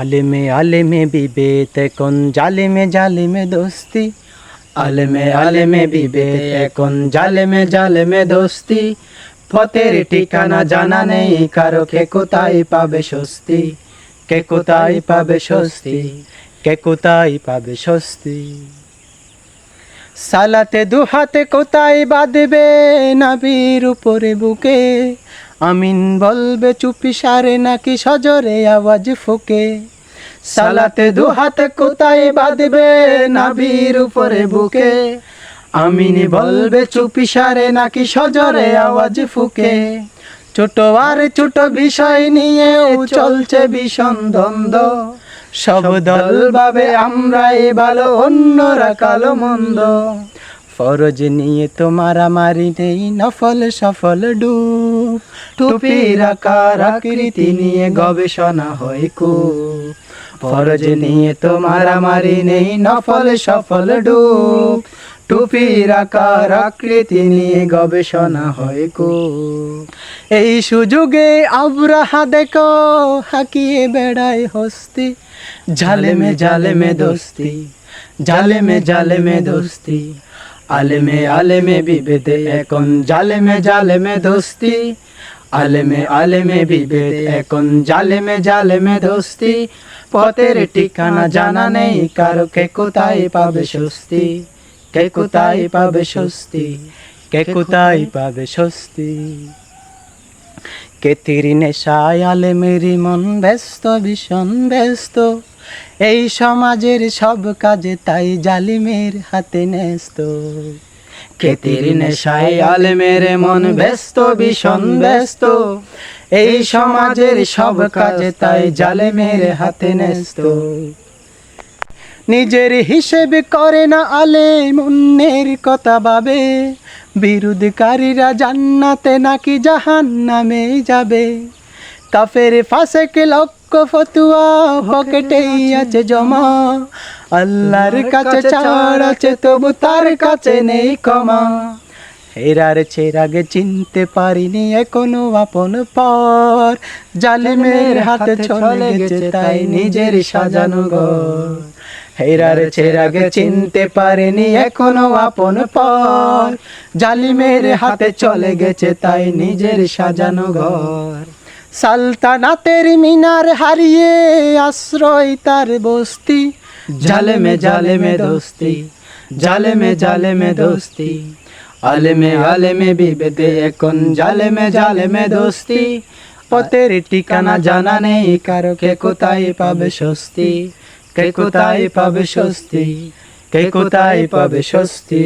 আলেমে আলেমে বিবেত এখন জালেমে জালেমে দোস্তি? আলেমে আলেমে বিবেত এখন জালেমে জালেমে দোস্তি? পথের ঠিকানা জানা নেই, কারও কে কোথায় পাবে স্বস্তি? কে কোথায় পাবে স্বস্তি? কে কোথায় পাবে স্বস্তি? সালাতে দুহাতে কোথায় বাঁধবে নাবির উপরে বুকে? আমিন বলবে চুপি সারে নাকি সজরে আওয়াজ ফুকে? সালাতে দুহাতে কোথায় বাঁধবে নাবির উপরে বুকে? আমিন বলবে, চুপি সারে নাকি সজরে আওয়াজ ফুকে? ছোট আর ছোট বিষয় নিয়েও চলছে ভীষণ দ্বন্দ্ব। সব দল ভাবে আমরাই ভালো, অন্যরা কালো মন্দ। ফরজ নিয়ে তো মারামারি নেই, নফল সফল ডুব। টুপির আকার আকৃতি নিয়ে গবেষণা হয় খুব ফরজ নিয়ে তো মারামারি নেই, নফল সফল ডুব। টুপির আকার আকৃতি নিয়ে গবেষণা হয় খুব। এই সুযোগে আব্রাহা দেখো, হাকিয়ে বেড়ায় হস্তি। ঝালেমে জালেমে দোস্তি জালেমে জালেমে দোস্তি। আলেমে আলেমে বিভেদে এখন জালেমে জালেমে দোস্তি। আলেমে আলেমে বিভেদ, এখন জালেমে জালেমে দোস্তি পথের ঠিকানা জানা নেই, কারও কে কোথায় পাবে স্বস্তি? কে কোথায় পাবে স্বস্তি? কে কোথায় পাবে স্বস্তি? কেতিরি নেশায় আলে মেরি মন ব্যস্ত, ভীষণ ব্যস্ত। এই সমাজের সব কাজে তাই জালিমের হাতে ন্যস্ত। কেতির নেশায় আলে মেরে মন ব্যস্ত, ভীষণ ব্যস্ত। এই সমাজের সব কাজে তাই জালেমের হাতে ন্যস্ত। নিজের হিসেব করে না আলে মুন্নের কথা ভাবে। বিরোধকারীরা জান্নাতে নাকি জাহান নামে যাবে। কাফের ফাঁসেকে লক্ষ ফতুয়া পকেটেই আছে জমা। আল্লাহর কাছে ছাড় আছে তবু তার কাছে নেই ক্ষমা। হেরার ছেড়াগে চিনতে পারিনি এখনও আপন পর। জালিমের হাতে চলে গেছে তাই নিজের সাজানো ঘর। হেরার ছেড়াগে চিনতে পারেনি এখনও আপন পর। জালিমের হাতে চলে গেছে তাই নিজের সাজানো ঘর। সালতানাতের মিনার হারিয়ে আশ্রয় তার বস্তি। জালেমে জালেমে দোস্তি, জালে মে জালে মে দোস্তি, আলেমে আলেমে বিবেদে এখন জালে মে জালে মে দোস্তি, পথের ঠিকানা জানা নেই কারও কে কোথায় পাবে স্বস্তি, কে কোথায় পাবে স্বস্তি, কে কোথায় পাবে স্বস্তি।